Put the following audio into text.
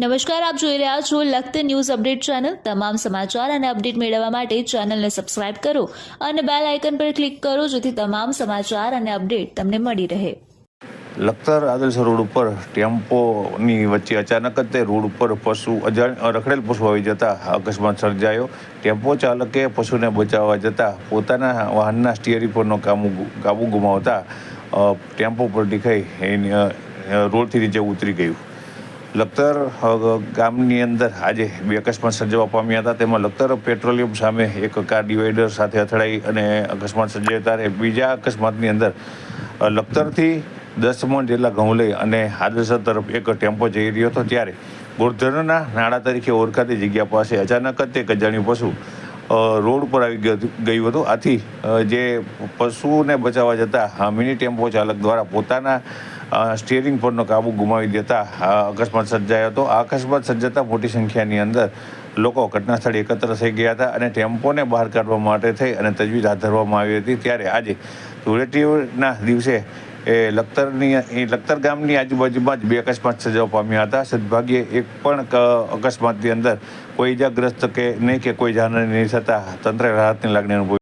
નમસ્કાર, આપ જોઈ રહ્યા છો લખત ન્યૂઝ અપડેટ ચેનલ. તમામ સમાચાર અને અપડેટ મેળવવા માટે ચેનલને સબસ્ક્રાઇબ કરો અને બેલ આઇકન પર ક્લિક કરો જેથી તમામ સમાચાર અને અપડેટ તમને મળી રહે. લખતર આદર્શ રોડ ઉપર ટેમ્પોની વચ્ચે અચાનક જ તે રોડ ઉપર પશુ અજાણ રખડેલ પશુ આવી જતા અકસ્માત સર્જાયો. ટેમ્પો ચાલકે પશુને બચાવવા જતાં પોતાના વાહનના સ્ટીયરિંગ પરનો કાબુ કાબુ ગુમાવતા ટેમ્પો પર દેખાઈ રોડથી નીચે ઉતરી ગયું. લખતર ગામની અંદર આજે બે અકસ્માત સર્જાવા પામ્યા હતા. તેમાં લખતર પેટ્રોલિયમ સામે એક કાર ડિવાઈડર સાથે અથડાઈ અને અકસ્માત સર્જાયો ત્યારે બીજા અકસ્માતની અંદર લખતરથી દસ મણ જેટલા ઘઉં લઈ અને આદર્શ તરફ એક ટેમ્પો જઈ રહ્યો હતો ત્યારે ગોરધનના નાળા તરીકે ઓળખાતી જગ્યા પાસે અચાનક જ તે કજાણ્યું પશુ રોડ ઉપર આવી ગયું હતું આથી જે પશુને બચાવવા જતાં મિની ટેમ્પો ચાલક દ્વારા પોતાના સ્ટીયરિંગ પરનો કાબુ ગુમાવી દેતા અકસ્માત સર્જાયો હતો. આ અકસ્માત સર્જાતા મોટી સંખ્યાની અંદર લોકો ઘટના સ્થળે એકત્ર થઈ ગયા હતા અને ટેમ્પોને બહાર કાઢવા માટે થઈ અને તજવીજ હાથ ધરવામાં આવી હતી. ત્યારે આજે ધૂળેટીના દિવસે એ લખતરની, એ લખતર ગામની આજુબાજુમાં જ બે અકસ્માત સજાઓ પામ્યા હતા. સદભાગ્યે એક પણ અકસ્માતની અંદર કોઈ ઇજાગ્રસ્ત કે નહીં કે કોઈ જાનહાની નહીં થતાં તંત્રે રાહતની લાગણી અનુભવી.